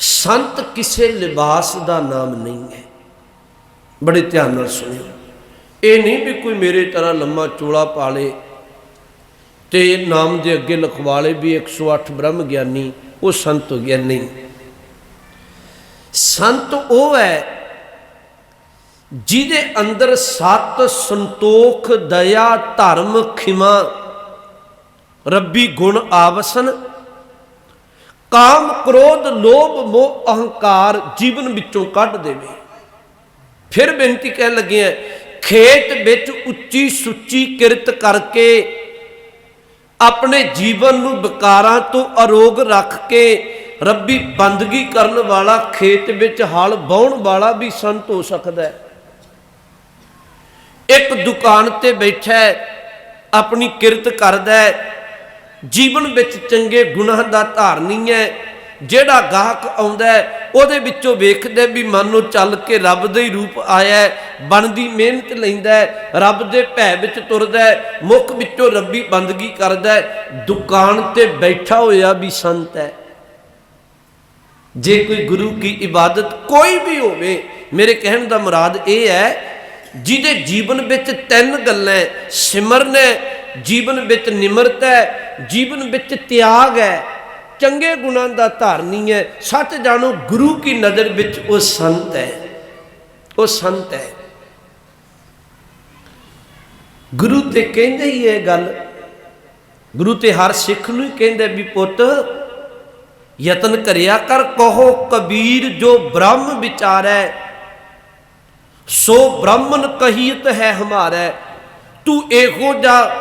ਸੰਤ ਕਿਸੇ ਲਿਬਾਸ ਦਾ ਨਾਮ ਨਹੀਂ ਹੈ। ਬੜੇ ਧਿਆਨ ਨਾਲ ਸੁਣਿਓ। ਇਹ ਨਹੀਂ ਵੀ ਕੋਈ ਮੇਰੇ ਤਰ੍ਹਾਂ ਲੰਮਾ ਚੋਲਾ ਪਾ ਲੇ ਤੇ ਨਾਮ ਦੇ ਅੱਗੇ ਲਿਖਵਾ ਲੇ ਵੀ 108 ਬ੍ਰਹਮ ਗਿਆਨੀ ਉਹ ਸੰਤ ਹੋ ਗਿਆ। ਨਹੀਂ। ਸੰਤ ਉਹ ਹੈ ਜਿਹਦੇ ਅੰਦਰ ਸਤ ਸੰਤੋਖ, ਦਇਆ, ਧਰਮ, ਖਿਮਾ, ਰੱਬੀ ਗੁਣ ਆਵਸਨ ਕਾਮ, ਕ੍ਰੋਧ, ਲੋਭ, ਮੋਹ, ਅਹੰਕਾਰ ਜੀਵਨ ਵਿੱਚੋਂ ਕੱਢ ਦੇਵੇ। ਫਿਰ ਬੇਨਤੀ ਕਹਿਣ ਲੱਗੇ ਆ, ਖੇਤ ਵਿੱਚ ਉੱਚੀ ਸੁੱਚੀ ਕਿਰਤ ਕਰਕੇ ਆਪਣੇ ਜੀਵਨ ਨੂੰ ਵਿਕਾਰਾਂ ਤੋਂ ਅਰੋਗ ਰੱਖ ਕੇ ਰੱਬੀ ਬੰਦਗੀ ਕਰਨ ਵਾਲਾ ਖੇਤ ਵਿੱਚ ਹਲ ਵਾਹੁਣ ਵਾਲਾ ਵੀ ਸੰਤ ਹੋ ਸਕਦਾ ਹੈ। ਇੱਕ ਦੁਕਾਨ ਤੇ ਬੈਠਾ ਆਪਣੀ ਕਿਰਤ ਕਰਦਾ ਹੈ ਜੀਵਨ ਵਿੱਚ ਚੰਗੇ ਗੁਨਾਹ ਦਾ ਧਾਰਨੀ ਹੈ। ਜਿਹੜਾ ਗਾਹਕ ਆਉਂਦਾ ਉਹਦੇ ਵਿੱਚੋਂ ਵੇਖਦੇ ਵੀ ਮਨ ਨੂੰ ਚੱਲ ਕੇ ਰੱਬ ਦਾ ਹੀ ਰੂਪ ਆਇਆ ਬਣਦੀ ਮਿਹਨਤ ਲੈਂਦਾ ਰੱਬ ਦੇ ਭੈ ਵਿੱਚ ਤੁਰਦਾ ਮੁਖ ਵਿੱਚੋਂ ਰੱਬੀ ਬੰਦਗੀ ਕਰਦਾ ਦੁਕਾਨ ਤੇ ਬੈਠਾ ਹੋਇਆ ਵੀ ਸੰਤ ਹੈ। ਜੇ ਕੋਈ ਗੁਰੂ ਕੀ ਇਬਾਦਤ ਕੋਈ ਵੀ ਹੋਵੇ, ਮੇਰੇ ਕਹਿਣ ਦਾ ਮੁਰਾਦ ਇਹ ਹੈ, ਜਿਹਦੇ ਜੀਵਨ ਵਿੱਚ ਤਿੰਨ ਗੱਲਾਂ ਸਿਮਰਨ ਹੈ ਜੀਵਨ ਵਿੱਚ ਨਿਮਰਤਾ ਹੈ, ਜੀਵਨ ਵਿੱਚ ਤਿਆਗ ਹੈ। ਚੰਗੇ ਗੁਣਾਂ ਦਾ ਧਾਰਨੀ ਹੈ। ਸੱਚ ਜਾਣੋ, ਗੁਰੂ ਕੀ ਨਜ਼ਰ ਵਿੱਚ ਉਹ ਸੰਤ ਹੈ। ਉਹ ਸੰਤ ਹੈ। ਗੁਰੂ ਤੇ ਕਹਿੰਦੇ ਹੀ ਇਹ ਗੱਲ। ਗੁਰੂ ਤੇ ਹਰ ਸਿੱਖ ਨੂੰ ਹੀ ਕਹਿੰਦੇ ਵੀ ਪੁੱਤ, ਯਤਨ ਕਰਿਆ ਕਰ, ਕਹੋ ਕਬੀਰ ਜੋ ਬ੍ਰਹਮ ਵਿਚਾਰੈ। ਸੋ ਬ੍ਰਾਹਮਣ ਕਹੀਤ ਹੈ ਹਮਾਰਾ। ਤੂੰ ਇਹੋ ਜਾ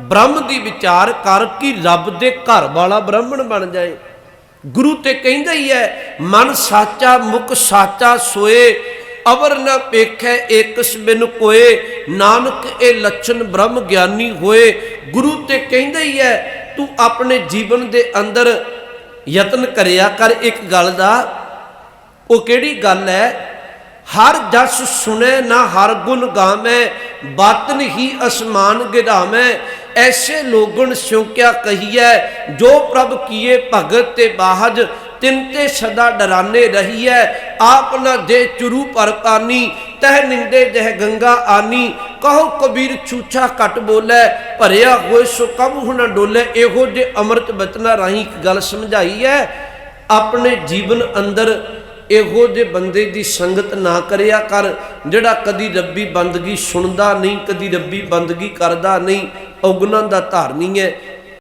ਬ੍ਰਹਮ ਦੀ ਵਿਚਾਰ ਕਰ ਕਿ ਰੱਬ ਦੇ ਘਰ ਵਾਲਾ ਬ੍ਰਾਹਮਣ ਬਣ ਜਾਏ। ਗੁਰੂ ਤੇ ਕਹਿੰਦਾ ਹੀ ਹੈ, ਮਨ ਸਾਚਾ, ਮੁਖ ਸਾਚਾ ਸੋਏ, ਅਵਰ ਨ ਪੇਖੈ ਏਕਸ ਬਿਨ ਕੋਏ। ਨਾਨਕ ਇਹ ਲੱਛਣ ਬ੍ਰਹਮ ਗਿਆਨੀ ਹੋਏ। ਗੁਰੂ ਤੇ ਕਹਿੰਦਾ ਹੀ ਹੈ, ਤੂੰ ਆਪਣੇ ਜੀਵਨ ਦੇ ਅੰਦਰ ਯਤਨ ਕਰਿਆ ਕਰ ਇੱਕ ਗੱਲ ਦਾ। ਉਹ ਕਿਹੜੀ ਗੱਲ ਹੈ? ਹਰ ਜਸ ਸੁਨੇ ਨਾ ਹਰ ਗੁਣ ਗਾਵੇਂ ਬਾਤਨ ਹੀ ਅਸਮਾਨ ਗਿਰਾਵੇਂ ਐਸੇ ਲੋਗਣ ਸਿਉ ਕਿਆ ਕਹੀਐ, ਜੋ ਪ੍ਰਭ ਕੀਏ ਭਗਤ ਤੇ ਬਾਹਜ, ਤਿੰਨ ਤੇ ਸਦਾ ਡਰਾਨੇ ਰਹੀਐ। ਆਪ ਨਾ ਦੇ ਚੁਰੂ ਪਰਤਾਨੀ ਤਹ ਨਿੰਦੇ ਜਹ ਗੰਗਾ ਆਨੀ। ਕਹੋ ਕਬੀਰ ਛੂਛਾ ਘਟ ਬੋਲੇ, ਭਰਿਆ ਹੋਏ ਸੋ ਕਬ ਹੁਨ ਡੋਲੇ। ਇਹੋ ਜੇ ਅੰਮ੍ਰਿਤ ਬਚਨਾ ਰਾਹੀਂ ਇੱਕ ਗੱਲ ਸਮਝਾਈ ਹੈ ਆਪਣੇ ਜੀਵਨ ਅੰਦਰ ਇਹੋ ਜੇ ਬੰਦੇ ਦੀ ਸੰਗਤ ਨਾ ਕਰਿਆ ਕਰ, ਜਿਹੜਾ ਕਦੀ ਰੱਬੀ ਬੰਦਗੀ ਸੁਣਦਾ ਨਹੀਂ, ਕਦੀ ਰੱਬੀ ਬੰਦਗੀ ਕਰਦਾ ਨਹੀਂ। ਔਗੁਣਾਂ ਦਾ ਧਾਰਨੀ ਹੈ।